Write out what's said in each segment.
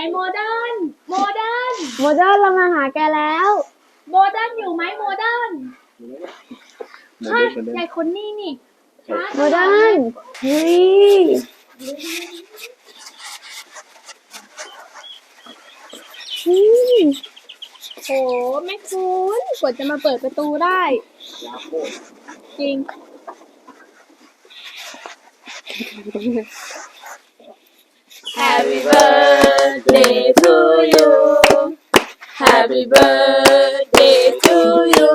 ายโมเดิร์นโมเดิร์นโมเดลเรามาหาแกแล้ว โมเดิร์นอยู่ไหมโมเดิร์นโมฮะเดลโมเดลยายคนนี้นี่ฮะโมเดิร์นเฮ้ยอืมโหแม่คุณกว่าจะมาเปิดประตูได้ จริง Happy birthday to you Happy birthday to you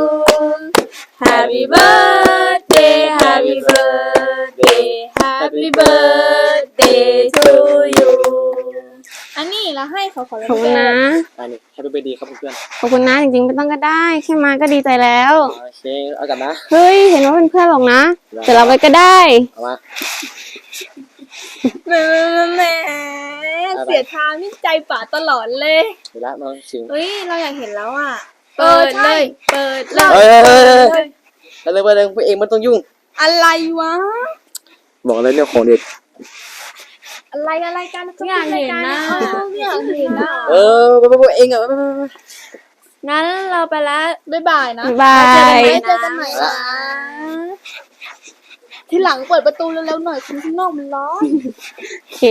Happy birthday Happy birthday Happy birthday to you อันนี้เราให้เขาขอขอบคุณนะ อันนี้แฮปปี้เบดีครับเพื่อนขอบคุณนะ จริงๆไม่ต้องก็ได้แค่มาก็ดีใจแล้ว ๆโอเคเอากันนะ เฮ้ย เห็นว่าเป็นเพื่อนหรอกนะได้แต่เราไปก็ได้ เอามา แหมแหมเสียทางนี่ใจป่าตลอดเลยเดี๋ยวละมาชิงเฮ้ยเราอยากเห็นแล้วอะเปิดเลย เปิดเลยเฮ้ยเฮ้ยเฮ้ยเปิดแล้วเลยว่าเรื่องพวกเองมันต้องยุ่ง อะไรวะ บอกเลยเนี่ยของเด็ดอะไรอะไรกันอยากเห็นนะอยากเห็นนะเออพวกเองอะไปไปไปไปงั้นเราไปแล้วบ๊ายบายนะบ๊ายบายเจอกันใหม่นะ ทีหลังเปิดประตูเร็วๆหน่อยคุณข้างนอกมันร้อน โอเค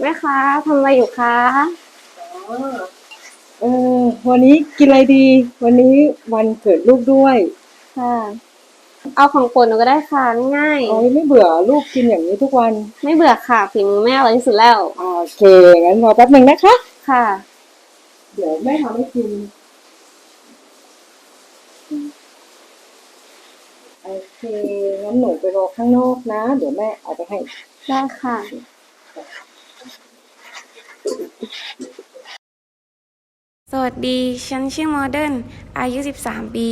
แม่คะทำอะไรอยู่คะเออวันนี้กินอะไรดี วันนี้วันเกิดลูกด้วยค่ะ เอาของโปรดหนูก็ได้ค่ะง่ายโอ้ยไม่เบื่อลูกกินอย่างนี้ทุกวันๆไม่เบื่อค่ะฝีมือแม่อร่อยที่สุดแล้วอ่าโอเคงั้นรอแป๊บหนึ่งนะคะ ค่ะ เดี๋ยวแม่ทำให้กินโอเคงั้นหนูไปรอข้างนอกนะ เดี๋ยวแม่เอาไปให้ ได้ค่ะ สวัสดี ฉันชื่อโมเดิร์น อายุ 13 ปี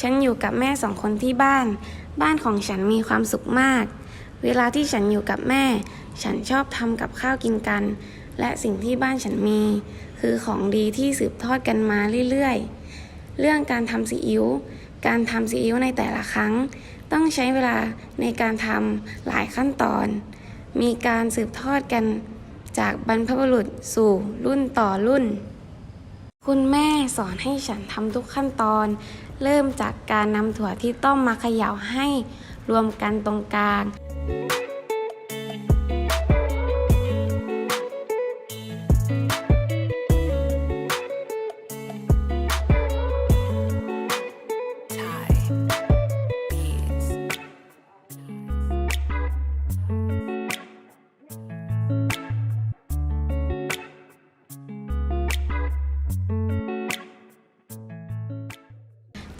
ฉันอยู่กับแม่สองคนที่บ้าน บ้านของฉันมีความสุขมาก เวลาที่ฉันอยู่กับแม่ ฉันชอบทำกับข้าวกินกัน และสิ่งที่บ้านฉันมี คือของดีที่สืบทอดกันมาเรื่อยๆ เรื่องการทำซีอิ๊ว การทำซีอิ๊วในแต่ละครั้ง ต้องใช้เวลาในการทำหลายขั้นตอน มีการสืบทอดกัน จากบรรพบุรุษสู่รุ่นต่อรุ่น คุณแม่สอนให้ฉันทำทุกขั้นตอน เริ่มจากการนำถั่วที่ต้มมาเขย่าให้รวมกันตรงกลาง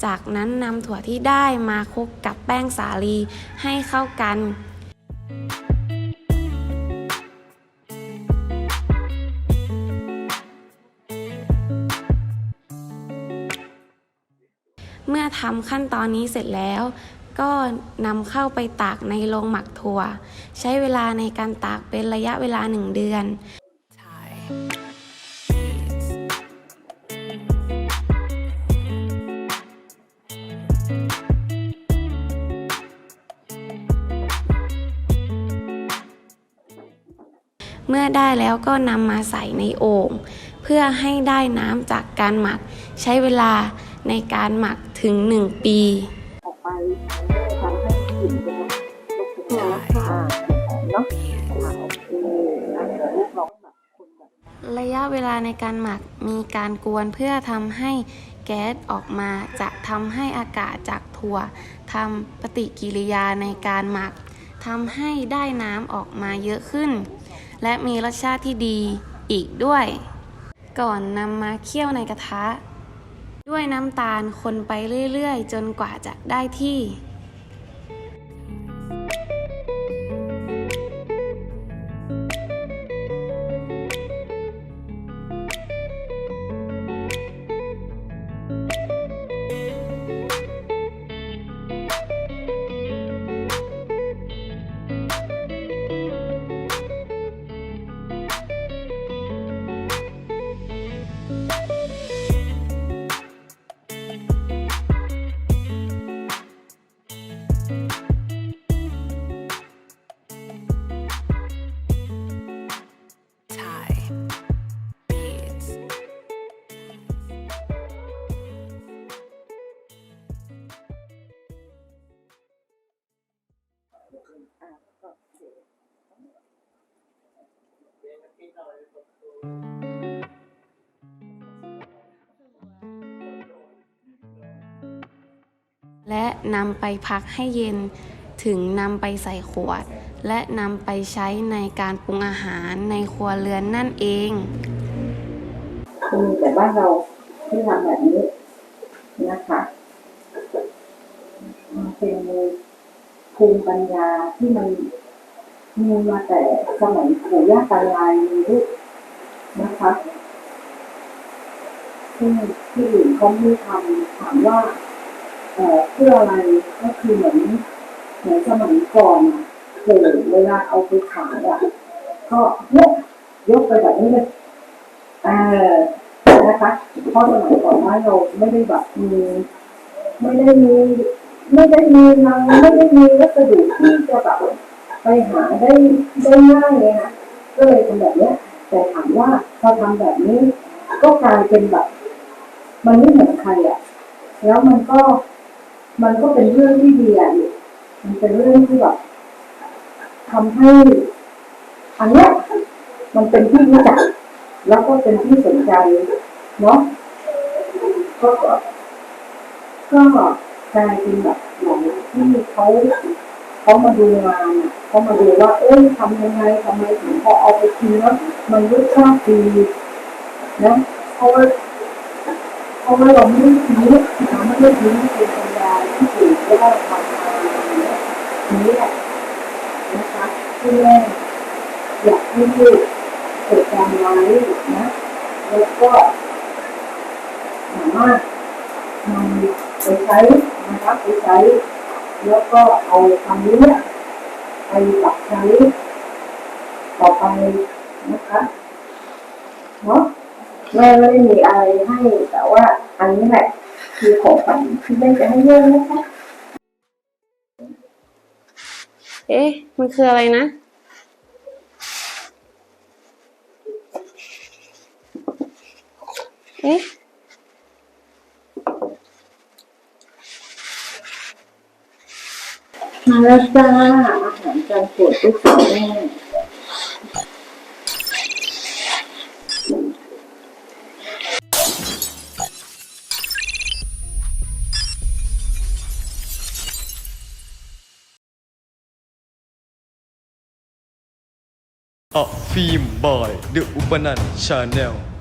จากนั้นนำถั่วที่ได้มาคลุกกับแป้งสาลีให้เข้ากันเมื่อทำขั้นตอนนี้เสร็จแล้ว ก็นำเข้าไปตากในโรงหมักถั่ว ใช้เวลาในการตากเป็นระยะเวลาหนึ่งเดือน เมื่อได้แล้วก็นำมาใส่ในโอ่งเพื่อให้ได้น้ำจากการหมัก ใช้เวลาในการหมักถึง 1 ปีออไปทำให้กลิ่นเป็นใช่เนาะระยะเวลาในการหมักมีการกวนเพื่อทำให้แก๊สออกมาจะทำให้อากาศจากถั่วทำปฏิกิริยาในการหมักทำให้ได้น้ำออกมาเยอะขึ้น และมีรสชาติที่ดีอีกด้วย ก่อนนำมาเคี่ยวในกระทะ ด้วยน้ำตาลคนไปเรื่อยๆ จนกว่าจะได้ที่ และนำไปพักให้เย็น ถึงนำไปใส่ขวด และนำไปใช้ในการปรุงอาหารในครัวเรือนนั่นเองคือมีแต่บ้านเราที่ทำแบบนี้นะคะเป็นภูมิปัญญาที่มันมีมาแต่สมัยปู่ย่าตายายเลยนะคะที่ที่อื่นเขาไม่ทำถามว่า เออเพื่ออะไรก็คือเหมือนเหมือนสมัยก่อนอะโหเวลาเอาไปขายอะก็ยกยกไปแบบนี้เลยเออนะคะเพราะสมัยก่อนว่าเราไม่ได้แบบมีไม่ได้มีไม่ได้มีนางไม่ได้มีวัสดุที่จะแบบไปหาได้ได้ง่ายเลยนะก็เลยเป็นแบบเนี้ยแต่ถามว่าพอทำแบบนี้ ก็กลายเป็นแบบ มันไม่เหมือนใครอะ แล้วมันก็ มันก็เป็นเรื่องที่ดีอะมันเป็นเรื่องที่แบบทำให้อันเนี้ยมันเป็นที่รู้จัก แล้วก็เป็นที่สนใจเนาะก็ก็กลายเป็นแบบอย่างที่เขาเขามาดูงานเขามาดูว่า เอ้ยทำยังไงทำไมถึงพอเอาไปกินแล้วมันรสชาติดีนะเพราะว่าเพราะว่าเราไม่ได้ทิ้งเราไม่ได้ทิ้งเป็ดี ถูกแล้วก็ทำมาอย่างเงี้นี่แหละนะคะที่แม่อยากให้ลูกเกิดการไว้นะ แล้วก็สามารถนำไปใช้นะครับไปใช้ แล้วก็เอาคำนี้ไปปรับใช้ต่อไปนะคะเนาะแม่ไม่ได้มีอะไรให้แต่ว่าอันนี้แหละ คือของขวัญที่แม่จะให้เยอะนะคะเอ๊ะ มันคืออะไรนะ เอ๊ะ มาแล้วจ้าอาหารจานโปรดลูกสาวแม่ Fim by The Upanan Channel.